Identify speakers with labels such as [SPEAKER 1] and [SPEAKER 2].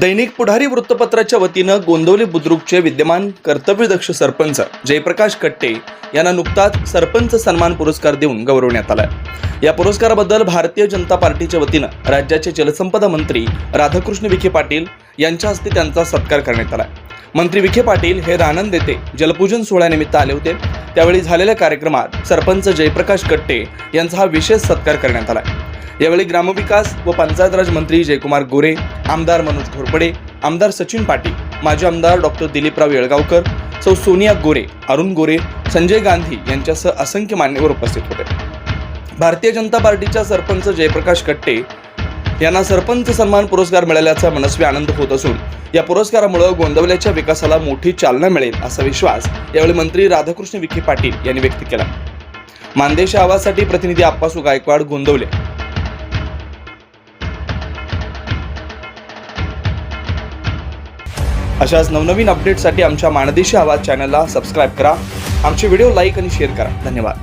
[SPEAKER 1] दैनिक पुढारी वृत्तपत्राच्या वतीनं गोंदवली बुद्रुकचे विद्यमान कर्तव्यदक्ष सरपंच जयप्रकाश कट्टे यांना नुकताच सरपंच सन्मान पुरस्कार देऊन गौरवण्यात आला या पुरस्काराबद्दल भारतीय जनता पार्टीच्या वतीनं राज्याचे जलसंपदा मंत्री राधाकृष्ण विखे पाटील यांच्या हस्ते त्यांचा सत्कार करण्यात आला मंत्री विखे पाटील हे रानंद येथे जलपूजन सोहळ्यानिमित्त आले होते. त्यावेळी झालेल्या कार्यक्रमात सरपंच जयप्रकाश कट्टे यांचा हा विशेष सत्कार करण्यात आला. यावेळी ग्रामविकास व पंचायत राज मंत्री जयकुमार गोरे आमदार मनोज घोरपडे आमदार सचिन पाटील माजी आमदार डॉक्टर दिलीपराव येळगावकर सौ सोनिया गोरे अरुण गोरे संजय गांधी यांच्यासह असंख्य मान्यवर उपस्थित होते. भारतीय जनता पार्टीच्या सरपंच जयप्रकाश कट्टे यांना सरपंच सन्मान पुरस्कार मिळाल्याचा मनस्वी आनंद होत असून या पुरस्कारामुळे गोंदवल्याच्या विकासाला मोठी चालना मिळेल असा विश्वास यावेळी मंत्री राधाकृष्ण विखे पाटील यांनी व्यक्त केला. मानदेशा आवाजसाठी प्रतिनिधी आप्पासू गायकवाड गोंदवले. अशाच नवनवीन अपडेटसाठी आमच्या मानदेशी आवाज चॅनलला सबस्क्राईब करा. आमचे व्हिडिओ लाईक आणि शेअर करा. धन्यवाद.